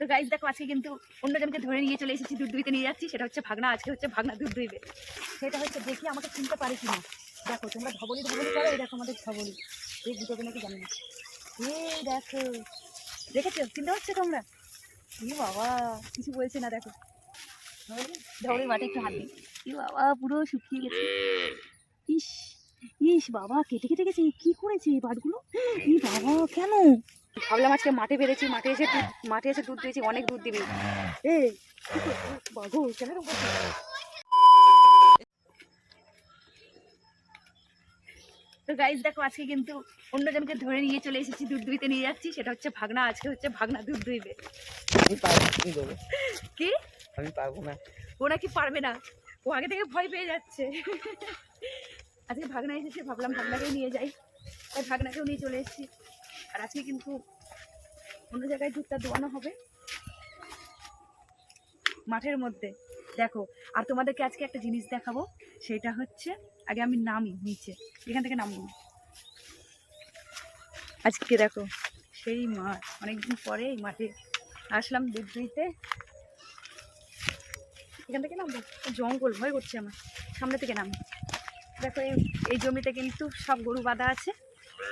তো গাইজ দেখো আজকে কিন্তু অন্যজনকে ধরে নিয়ে চলে এসেছি দুধ দুইতে নিয়ে যাচ্ছি। সেটা হচ্ছে ভাগনা, আজকে হচ্ছে ভাগনা দুধ দুইবে সেটা হচ্ছে দেখি আমাকে চিনতে পারে কিনা। দেখো, তোমরা ধবলি ধবলি করো, এই দেখো আমাদের ধবলি। এই দুটোকে নাকি জানি না। দেখো, দেখেছ? চিনতে পারছ তোমরা? ই বাবা, কিছু বলছে না, দেখো। ধবলি মাঠে একটু হাত দিই। ই বাবা, পুরো শুকিয়ে গেছে। ইস ইস বাবা, কেটে কেটে গেছে। কি করেছে এই বাটগুলো? ই বাবা, কেন? ভাবলাম আজকে মাঠে বেড়েছি মাঠে এসে দুধ- মাঠে এসে দুধ দিয়েছি অনেক দুধ দিবি। এই? কেন তো গাইজ দেখো আজকে কিন্তু অন্যজনকে ধরে নিয়ে চলে এসেছি দুধ দুইতে নিয়ে যাচ্ছি। সেটা হচ্ছে ভাগনা আজকে হচ্ছে ভাগনা দুধ দুইবে আমি পারব না, কি আমি পারব না। ও নাকি পারবে না। ও আগে থেকে ভয় পেয়ে যাচ্ছে। আজকে ভাগনা এসেছে ভাবলাম ভাগনাকেই নিয়ে যাই। তাই ভাগনাকেও নিয়ে চলে এসেছি। আর আজকে কিন্তু অন্য জায়গায় দুধটা দোয়ানো হবে। মাঠের মধ্যে। দেখো, আর তোমাদেরকে আজকে একটা জিনিস দেখাবো। সেটা হচ্ছে, আগে আমি নামি নিচে। এখান থেকে নামবো। আজকে দেখো, সেই মাঠ। অনেকদিন পরে এই মাঠে আসলাম দুধ দিতে এখান থেকে নামবো? জঙ্গল, ভয় করছে আমার। সামনে থেকে নামবো দেখো এই জমিতে কিন্তু সব গরু বাঁধা আছে।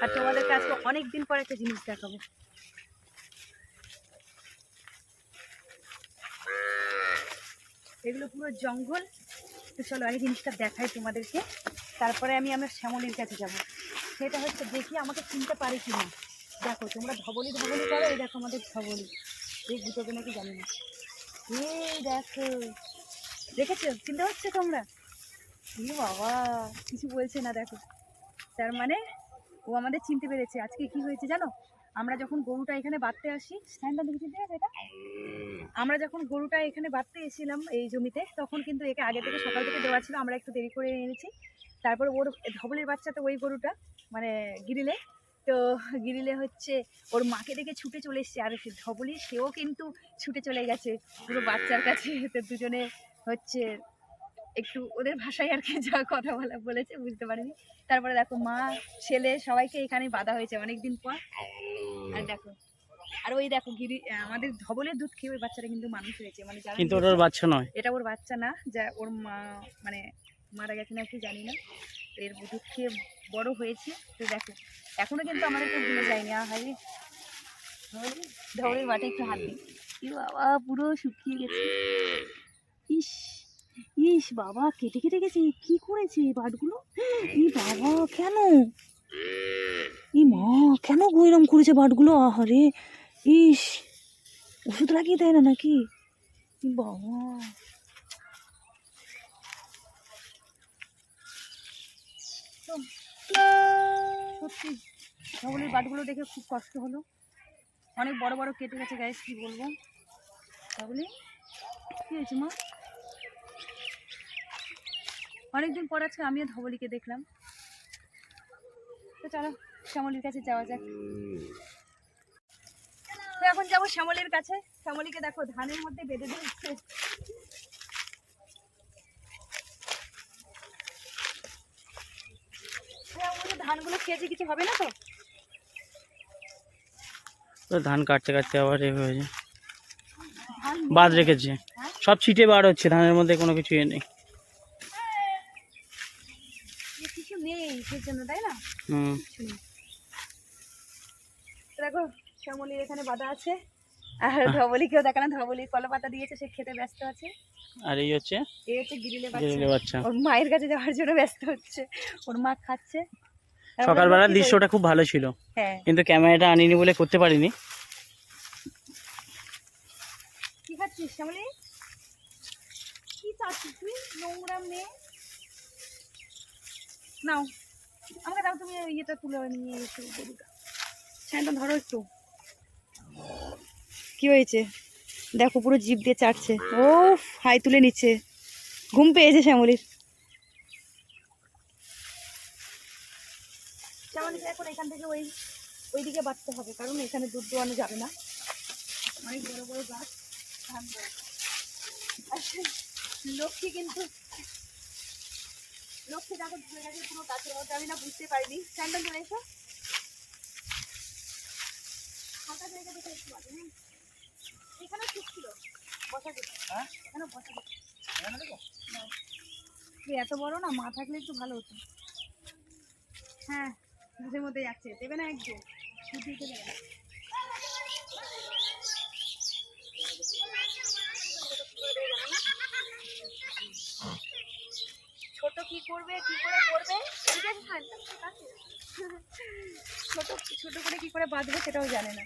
আর তোমাদেরকে আজকে অনেক দিন পর একটা জিনিস দেখাবো। এগুলো পুরো জঙ্গল। তো চলো আগে জিনিসটা দেখাই তোমাদেরকে। তারপরে আমি আমার শ্যামলির কাছে যাব। সেটা হচ্ছে দেখি আমাকে চিনতে পারে কি না দেখো, তোমরা ধবলি ধবলি করো, এই দেখো আমাদের ধবলি। এই দুটোকে নাকি জানি না। এই দেখো। দেখেছ? চিনতে পারছ তোমরা? বাবা, কিছু বলছে না, দেখো। তার মানে ও আমাদের চিনতে পেরেছে। আজকে কি হয়েছে জানো? আমরা যখন গরুটা এখানে বাঁধতে আসি এটা? আমরা যখন গরুটা এখানে বাঁধতে এসেছিলাম এই জমিতে, তখন কিন্তু একে আগে থেকে সকাল থেকে দেওয়া ছিল, আমরা একটু দেরি করে এনেছি। তারপর ওর ধবলের বাচ্চা তো ওই গরুটা মানে গিরিলে। তো গিরিলে হচ্ছে ওর মাকে দেখে ছুটে চলে এসছে। আর সে ধবলি, সেও কিন্তু ছুটে চলে গেছে পুরো বাচ্চার কাছে। দুজনে হচ্ছে একটু ওদের ভাষায় আর কি যা কথা বলা বলেছে বুঝতে পারিনি। তারপরে দেখো মা ছেলে সবাইকে এখানে বাঁধা হয়েছে অনেকদিন পর। আর দেখো আর ওই দেখো গিরি আমাদের ধবলের দুধ খেয়ে ওই বাচ্চাটা কিন্তু মানুষ হয়েছে মানে কিন্তু ওটার বাচ্চা নয়। এটা ওর বাচ্চা না যা ওর মা মানে মারা গেছে না কি জানি না। তো এর দুধ খেয়ে বড় হয়েছে। তো দেখো এখনও কিন্তু আমাদেরকে ভুলে যায়নি হাই ধবলের মাঠে একটু হাত দিই। বাবা পুরো শুকিয়ে গেছে। ইস। ইস বাবা, কেটে কেটে গেছে। কি করেছে বাটগুলো? ই বাবা, কেন? ই মা, কেন গো এরম করেছে বাটগুলো? আহারে, ইস। ওষুধ লাগিয়ে দেয় না নাকি? বাবা। সত্যি ধবলের বাটগুলো দেখে খুব কষ্ট হলো। অনেক বড় বড় কেটে গেছে গাইস কি বলব? ধবলি কি হয়েছে মা? অনেকদিন পর আজকে আমিও ধবলিকে দেখলাম। তো চলো শ্যামলির কাছে যাওয়া যাক। তো এখন যাব শ্যামলির কাছে। শ্যামলিকে দেখো ধানের মধ্যে বেঁধে দিচ্ছে হ্যাঁ, ধানগুলো খেয়েছে কিছু হবে না তো? তো ধান কাটতে কাটতে আবার এ হয়েছে ধান বাদ রেখেছে। হ্যাঁ? সব ছিটে বার হচ্ছে ধানের মধ্যে কোনো কিছু ইয়ে নেই এ কিছু নেই জন্য তাই না? দেখো শ্যামলির এখানে বাধা আছে। আর ধবলিকেও দেখো না ধবলির কলা পাতা দিয়েছে সে খেতে ব্যস্ত আছে। আর এই হচ্ছে? এই হচ্ছে গিরিলে বাচ্চা। ওর মায়ের কাছে যাওয়ার জন্য ব্যস্ত হচ্ছে। ওর মা খাচ্ছে। সকালবেলার দৃশ্যটা খুব ভালো ছিল। হ্যাঁ। কিন্তু ক্যামেরাটা আনিনি বলে করতে পারিনি। কি খাচ্ছিস শ্যামলি? কি চাচ্ছিস তুই? নোংরা মেয়ে। নাও। আমাকে দাও, তুমি ওই ইয়েটা তুলে নিয়ে এসো গরুটা স্যান্ডটা ধরো একটু। কি হয়েছে? দেখো, পুরো জিভ দিয়ে চাটছে। ও হাই তুলে নিচ্ছে। ঘুম পেয়েছে শ্যামলির। শ্যামলিকে এখন এখান থেকে ওই, ওইদিকে বাঁচতে হবে, কারণ এখানে দুধ দোয়ানো যাবে না। অনেক বড় বড় গাছ। ধান লক্ষ্মী কিন্তু লক্ষ্মী দেখো ধরে গেছে পুরো গাছের মধ্যে আমি না বুঝতে পারিনি স্যান্ডেল চলে এসো একটু বাজে, হ্যাঁ? এখানে ঠিক ছিল বসা যেত হ্যাঁ? এখানে বসা যেত এত বড় না মা থাকলে একটু ভালো হতো হ্যাঁ দুধের মধ্যে যাচ্ছে দেবে না একদম দুধ দিতে দেবে না ছোট কি করবে কি করে করবে? ঠিক আছে। ছোট ছোট করে কি করে বাঁধবে সেটাও জানে না।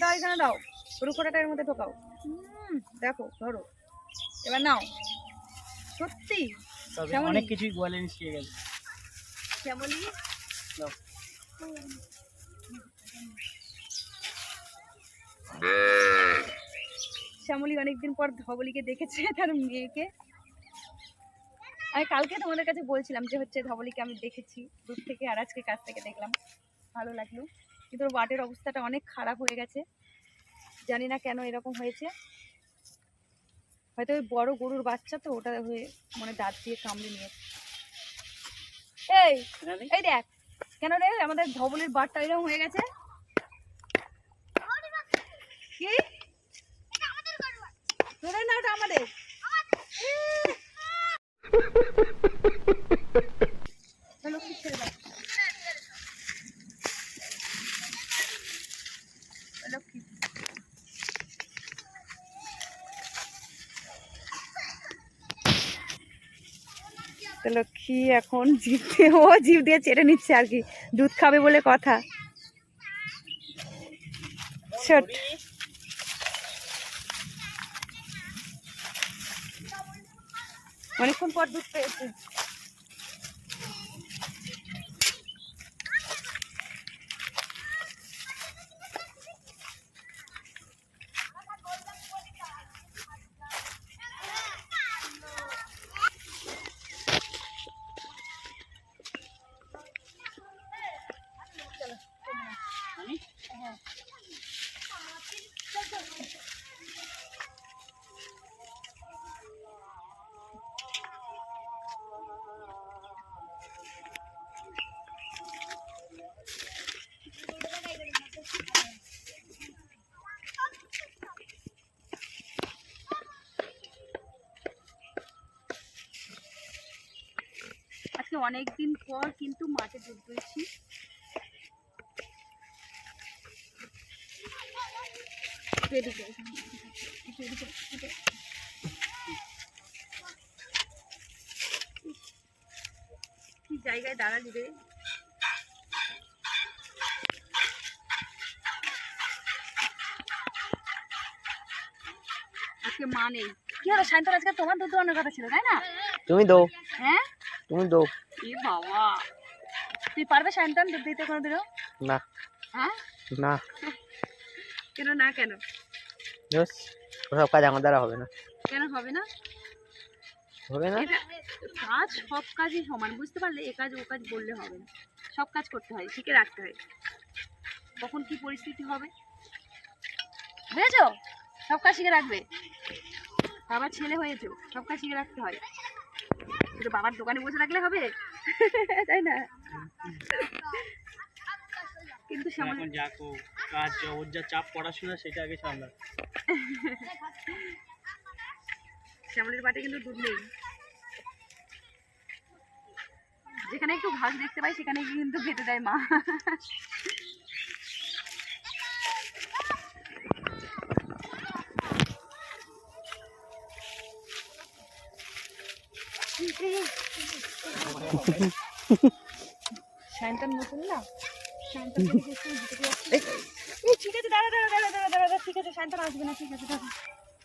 দাও এখানে দাও রুকোটাটা এর মধ্যে ঢোকাও। দেখো ধরো। এবার নাও। সত্যি? অনেক কিছুই গোয়ালিনী শিখে কেমনই দাও। শ্যামলী অনেকদিন পর ধবলিকে দেখেছে তার মেয়েকে। আমি কালকে তোমাদের কাছে বলছিলাম যে হচ্ছে ধবলিকে আমি দেখেছি দূর থেকে আর আজকে কাছ থেকে দেখলাম। ভালো লাগল। কিন্তু ওর বাটের অবস্থাটা অনেক খারাপ হয়ে গেছে। জানি না কেন এরকম হয়েছে। হয়তো ওই বড় গরুর বাচ্চা তো ওটা হয়ে মানে দাঁত দিয়ে কামড়ে নিয়েছে এই এই দেখ। কেন রে? আমাদের ধবলের বাটটা এরকম হয়ে গেছে। কি? না ওটা আমাদের। লক্ষ্মী এখন জিভ দিয়ে, ও জিভ দিয়ে চেটে নিচ্ছে আর কি। দুধ খাবে বলে কথা। ছোট। অনেকক্ষণ পর দুধ পেয়েছে আজকে অনেক দিন পর কিন্তু মাঠে এদিকে। কি জায়গায় দাঁড়ালি রে? আজকে মা নেই। কি হলো? সায়ন্তন আজকে তোমার দুধ দোয়ানোর কথা ছিল তাই না? তুমি দো। হ্যাঁ? তুমি দো। এ বাবা। তুই পারবে সায়ন্তন দুধ দিতে কোনোদিনও? না। হ্যাঁ? না। কেন না কেন? বেশ ওসব কাজ আমার দ্বারা হবে না। কেন হবে না? হবে না? কাজ সব কাজই সমান বুঝতে পারলে এ কাজ ও কাজ বললে হবে না। সব কাজ করতে হয় শিখে রাখতে হয়। কখন কি পরিস্থিতি হবে? বুঝেছ? সব কাজ শিখে রাখবে। বাবার ছেলে হয়েছো সব কাজ শিখে রাখতে হয়। শুধু বাবার দোকানে বসে রাখলে হবে? তাই না? কিন্তু সামনে এখন যা কো কাজ ওর যা চাপ পড়াশোনা সেটা আগে সামলা শ্যামলির বাটে কিন্তু দুধ নেই। যেখানে একটু ঘাস দেখতে পাই সেখানে কিন্তু খেতে দেয় মা। সায়ন্তন নতুন না? ঠিক আছে দাঁড়া দাঁড়া দাঁড়া দাঁড়া দাঁড়া ঠিক আছে সায়ন্তন আসবে না ঠিক আছে দাঁড়া।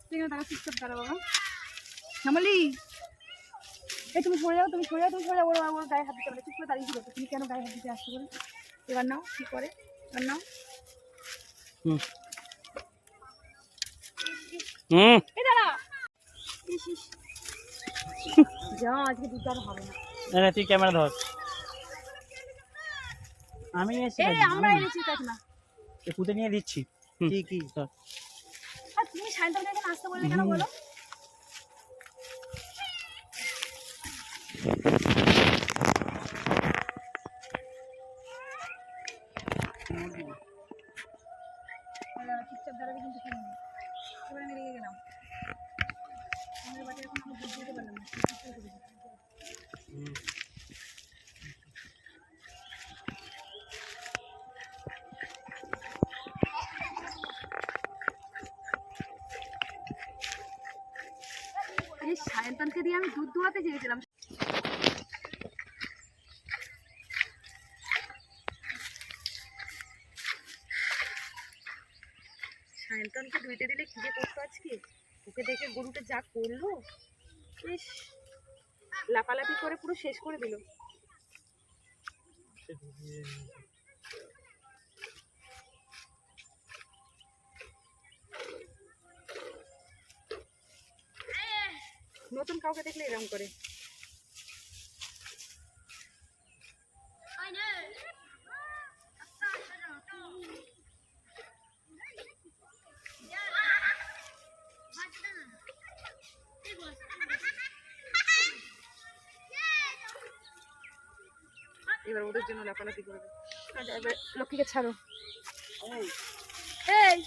ঠিক আছে দাঁড়া চুপচাপ দাঁড়া বাবা। শ্যামলি! এই তুমি সরে যাও তুমি সরে যাও তুমি সরে যাও ওর ওর গায়ে হাত দিতে পারে চুপ করে দাঁড়িয়ে ছিল তুমি কেন গায়ে হাত দিতে আসতে বলে? এবার নাও কি করে? এবার নাও। হুম। হুম। এই দাঁড়া যা আজকে দুধ আর হবে না। না না তুই ক্যামেরা ধর। আমি এসে এই আমরা এনেছি কাজ না পুঁতে নিয়ে দিচ্ছি। কি কি? ধর। তুমি সায়ন্তনকে এখানে আসতে বললে কেন বলো? সায়ন্তনকে ধুইতে দিলে কি যে করতো আজকে? ওকে দেখে গরুটা যা করল বেশ লাপালাপি করে পুরো শেষ করে দিল। নতুন কাউকে দেখলে এরকম করে। এবার ওদের জন্য লাফালাফি করবে এবার লক্ষ্মীকে ছাড়ো। এই।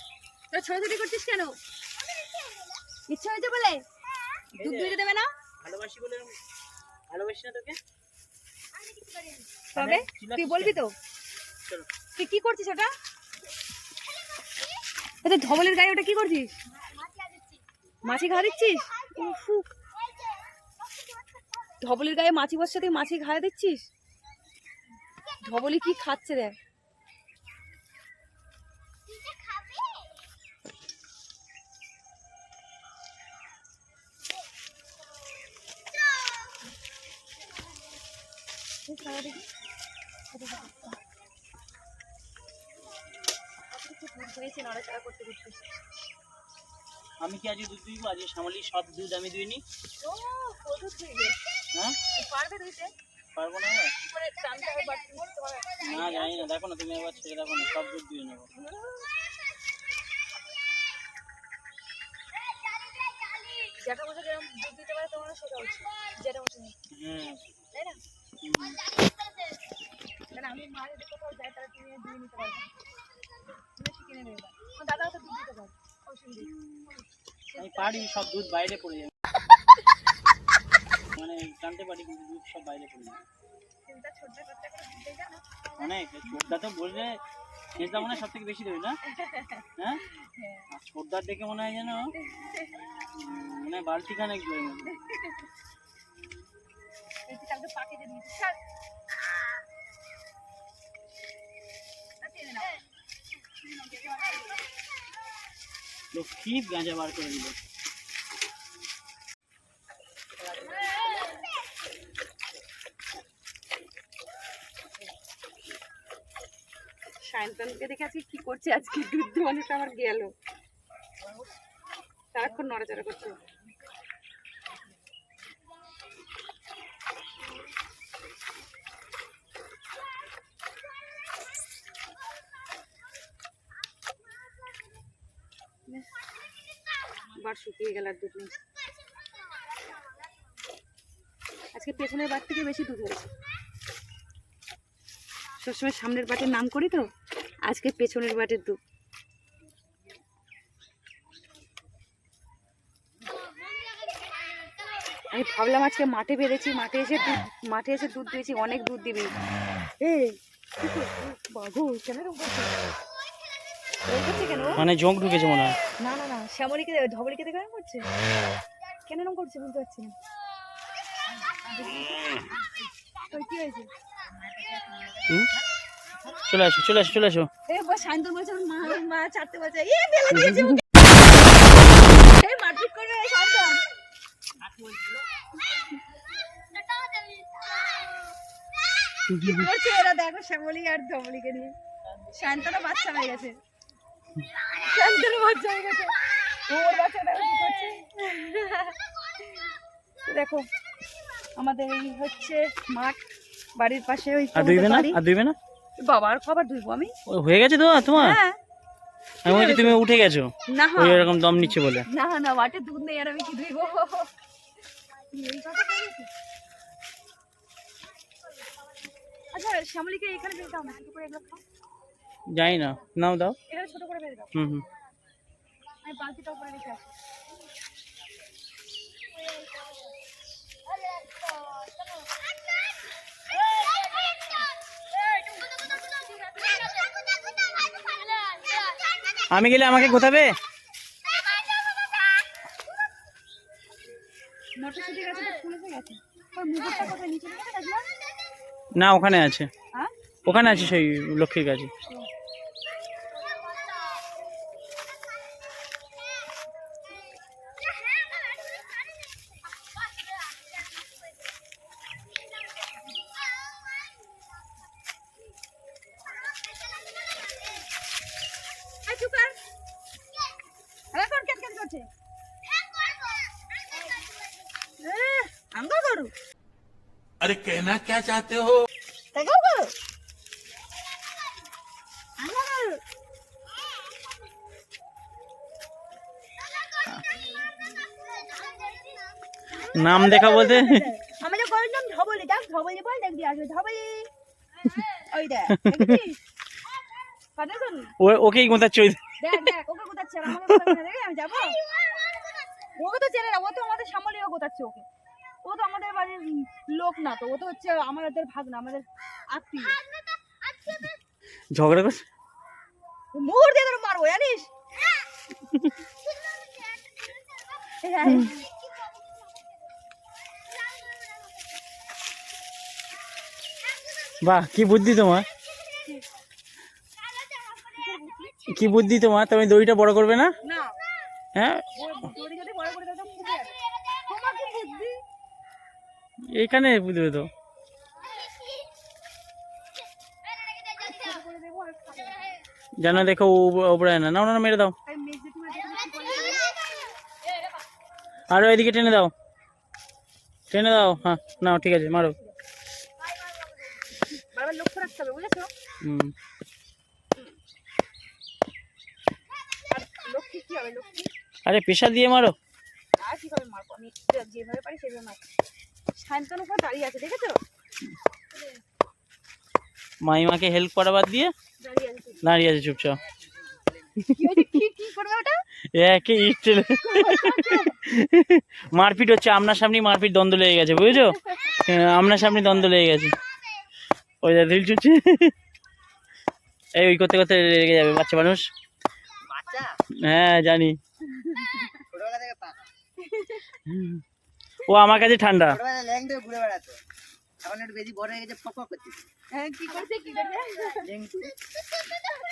তোরা ছোটাছুটি করছিস কেন? ইচ্ছা হয়েছে বলে? দুধ দুইতে দেবে না? ভালোবাসি বলে ভালোবাসি না তোকে। তবে চিল্লাচ্ছিস তুই বলবি তো। তুই কি করছিস ওটা? ওটা ধবলের গায়ে ওটা কি করছিস? মাছি ঘা দিচ্ছিস। ধবলের গায়ে মাছি বসছে তুই মাছি ঘায়ে দিচ্ছিস? ধবলি কি খাচ্ছে দেখ। হয়েছে করতে করতে আমি কি আজকে দুধ দুইবো আজকে শ্যামলি সব দুধ আমি দুইনি। ও কত ধুইবে হ্যাঁ? পারবে ধুইতে পারব না? কি করে টানতে হবে? না জানি না দেখো না তুমি একবার ছেড়ে দেখো না সব দুধ দিয়ে নেব। যেটা বসে যেরকম দুধ দিতে পারে তোমার সেটা উচিত। যেটা বসে হ্যাঁ। তাই না? কারণ আমি মা যদি কোথাও যাই তাহলে তুমি দিয়ে নিতে পারবে। তুমি শিখে নেবে এবার। তো দুধ দিতে পারে আমি পারি সব দুধ বাইরে পড়ে যায়। মানে জানতে পারি কিন্তু দুধ সব বাইরে পড়ে যায়। অনেক ছোটদা তো বললে শেষদা মনে হয় সব থেকে বেশি দেবে না? হ্যাঁ? ছোটদার দেখে মনে হয় যেন মনে হয় বালতি খানেক। লক্ষ্মী গাঁজা বার করে দিল। সায়ন্তনকে দেখে আজকে কি করছে আজকে? দুধ মানুষটা আমার গেল। সারাক্ষণ নড়াচড়া করছে। শুকিয়ে গেল আর আজকে পেছনের বার থেকে বেশি দুধ হয়েছে। সবসময় সামনের বাটের নাম করি তো? আজকে পেছনের বাটের দুধ আমি ভাবলাম আজকে মাঠে বেড়েছি মাঠে এসে দুধ মাঠে এসে দুধ দিয়েছি অনেক দুধ দিবি। এই কি কেন? মানে জোঁক ঢুকেছে মনে হয়। না না না শ্যামলীকে ধবলীকে দেখে করছে? কেন এরকম করছে বুঝতে পারছি না। কি হয়েছে? চলে আসো চলে আসো চলে আসো। কি করছে এরা? দেখো শ্যামলী আর ধবলীকে নিয়ে। শান্তনও বাচ্চা হয়ে গেছে। শান্তনও বাচ্চা হয়ে গেছে। ওর বাচ্চা দেখো কি করছে? দেখো আমাদের এই হচ্ছে মাঠ বাড়ির পাশে ওই আর দুইবে না? আর দুইবে না? বাবা আর খাবার ধুইবো আমি। ও, হয়ে গেছে তো তোমার? হ্যাঁ। আমি বলছি তুমি উঠে গেছো। না। ওই এরকম দম নিচ্ছে বলে। না না মাঠে দুধ নেই আর আমি কি ধুইবো। আচ্ছা শ্যামলীকে এখানে বেঁধে দাও না করে এগুলো খাও। জানি না নাও দাও। এখানে ছোট করে বেঁধে দাও। হুম হুম। আমি বালতিটা উপরে রেখে আসি আমি গেলে আমাকে গোথাবে মটরশুটি গাছে তো ফুল এসে গেছে ওর মুকুটটা কোথায় গেলে আমাকে কোথাবে না ওখানে আছে। হ্যাঁ? ওখানে আছে সেই লক্ষ্মীর কাছে। अरे कहना क्या चाहते हो দেখাও গরু আঙ্গ গরু নাম দেখা বলতে আমাদের গরুর নাম ধবলি দেখ ধবলি বল দেখবি আসবে ধবলি ওই দেখ দেখেছিস কাদের গরু ও ওকেই গোঁথাচ্ছে ওই দেখ দেখ ওকে কোথাচ্ছে আর আমাকে কোথাচ্ছে না দেখে আমি যাবো ওকে তো চেনে না ও তো আমাদের সামলেও কোথাচ্ছে ওকে ও তো আমাদের বাড়ির লোক না তো ও তো হচ্ছে আমাদের ভাগ না আমাদের আত্মীয়। ঝগড়া করছে? মুগুর দিয়ে তোর মারবো জানিস। বাহ কি বুদ্ধি তোমার? কি বুদ্ধি তোমার? তুমি দড়িটা বড় করবে না? না। হ্যাঁ ও দড়ি যদি বড় করে দাও তো ফুটে যাবে তোমার কি বুদ্ধি এখানে বুঝবে তো। করে দেবো আর খাব না। যেন দেখো ওপরে না না ওনারা মেরে দাও। আরও এদিকে টেনে দাও। টেনে দাও হ্যাঁ নাও, ঠিক আছে, মারো। হুম। আর পেশা দিয়ে মারো। আর মারবো? আমি যেভাবে পারি সেভাবে মারবো। শান্তনু উপর দাঁড়িয়ে আছে দেখেছ? মাইমাকে হেল্প করা বাদ দিয়ে দাঁড়িয়ে আছে। চুপচাপ। কি হয়েছে? কি কি করবে ওটা? একে ইট ঠেলে মারপিট হচ্ছে আপনার সামনে মারপিট দ্বন্দ্ব লেগে গেছে বুঝেছ? হ্যাঁ, আপনার সামনে দ্বন্দ্ব লেগে গেছে। ওই দা দিল চুচ্ছে এই ওই করতে করতে লেগে যাবে বাচ্চা মানুষ। বাচ্চা? হ্যাঁ জানি। ও আমার কাছে ঠান্ডা। ছোটবেলা ল্যাং ধরে ঘুরে বেড়াতো। এখন একটু বেশি বড় হয়ে গেছে ফক ফক হ্যাঁ, কি করছে কি করছে? লেংটু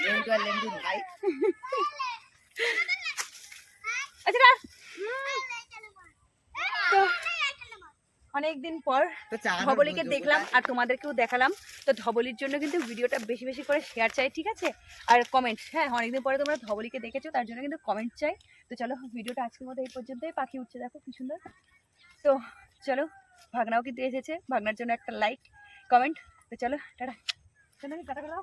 লেংটু আর লেংটু ভাই। আচ্ছা অনেকদিন পর তো ধবলিকে দেখলাম আর তোমাদেরকেও দেখালাম। তো ধবলির জন্য কিন্তু ভিডিওটা বেশি বেশি করে শেয়ার চাই ঠিক আছে? আর কমেন্ট হ্যাঁ অনেকদিন পরে তোমরা ধবলিকে দেখেছ তার জন্য কিন্তু কমেন্ট চাই। তো চলো ভিডিওটা আজকের মতো এই পর্যন্তই। পাখি উঠছে দেখো কি সুন্দর। তো চলো, ভাগনাও কিন্তু এসেছে। ভাগনার জন্য একটা লাইক কমেন্ট তো চলো, টাটা। Tata tata